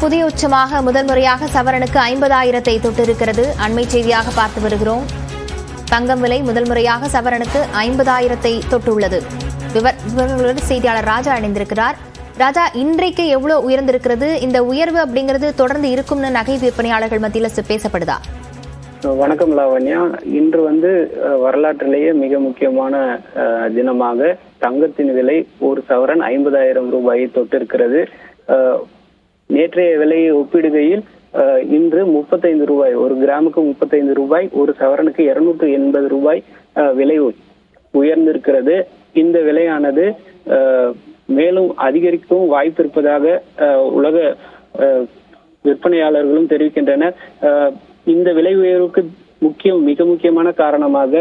உயர்வுச்சமாக முதல் முறையாக சவரனுக்கு ஐம்பதாயிரத்தை தொட்டிருக்கிறது. அண்மை செய்தியாக பார்த்து வருகிறோம். தங்கம் விலை முதல் முறையாக சவரனுக்கு ஐம்பதாயிரத்தை தொட்டுள்ளது. விவர்- விவரங்களோடு செய்தியாளர் ராஜா இணைந்திருக்கிறார். ராஜா இன்றைக்கு எவ்வளவு உயர்ந்திருக்கிறது? இந்த உயர்வு அப்படிங்கிறது தொடர்ந்து இருக்கும்னு நகை விற்பனையாளர்கள் மத்தியில் பேசப்படுதா? வணக்கம் லாவண்யா. இன்று வந்து வரலாற்றிலேயே மிக முக்கியமான தினமாக தங்கத்தின் விலை ஒரு சவரன் ஐம்பதாயிரம் ரூபாயை தொட்டிருக்கிறது. நேற்றைய விலையை ஒப்பிடுகையில் இன்று முப்பத்தைந்து ரூபாய் ஒரு கிராமுக்கு முப்பத்தைந்து ரூபாய் ஒரு சவரனுக்கு இருநூற்று எண்பது ரூபாய் அஹ், விலை உ- உயர்ந்திருக்கிறது. இந்த விலையானது மேலும் அதிகரிக்கவும் வாய்ப்பு இருப்பதாக அஹ், உலக அஹ், விற்பனையாளர்களும் தெரிவிக்கின்றனர். அஹ், இந்த விலை உயர்வுக்கு முக்கியம் மிக முக்கியமான காரணமாக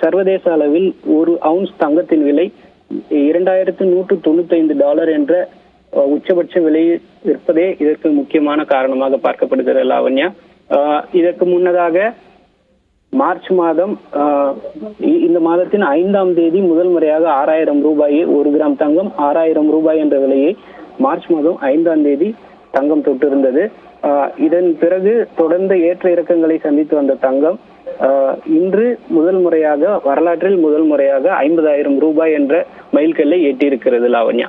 சர்வதேச அளவில் ஒரு அவுன்ஸ் தங்கத்தின் விலை இரண்டாயிரத்து நூற்று தொண்ணூத்தி ஐந்து டாலர் என்ற உச்சபட்ச விலையில் விற்பதே இதற்கு முக்கியமான காரணமாக பார்க்கப்படுகிறது லாவண்யா. இதற்கு முன்னதாக மார்ச் மாதம் ஆஹ், இந்த மாதத்தின் ஐந்தாம் தேதி முதல் முறையாக ஆறாயிரம் ரூபாயை ஒரு கிராம் தங்கம் ஆறாயிரம் ரூபாய் என்ற விலையை மார்ச் மாதம் ஐந்தாம் தேதி தங்கம் தொட்டிருந்தது. ஆஹ், இதன் பிறகு தொடர்ந்த ஏற்ற இறக்கங்களை சந்தித்து வந்த தங்கம் ஆஹ், இன்று முதல் முறையாக வரலாற்றில் முதல் முறையாக ஐம்பதாயிரம் ரூபாய் என்ற மைல்கல்லை எட்டியிருக்கிறது லாவண்யா.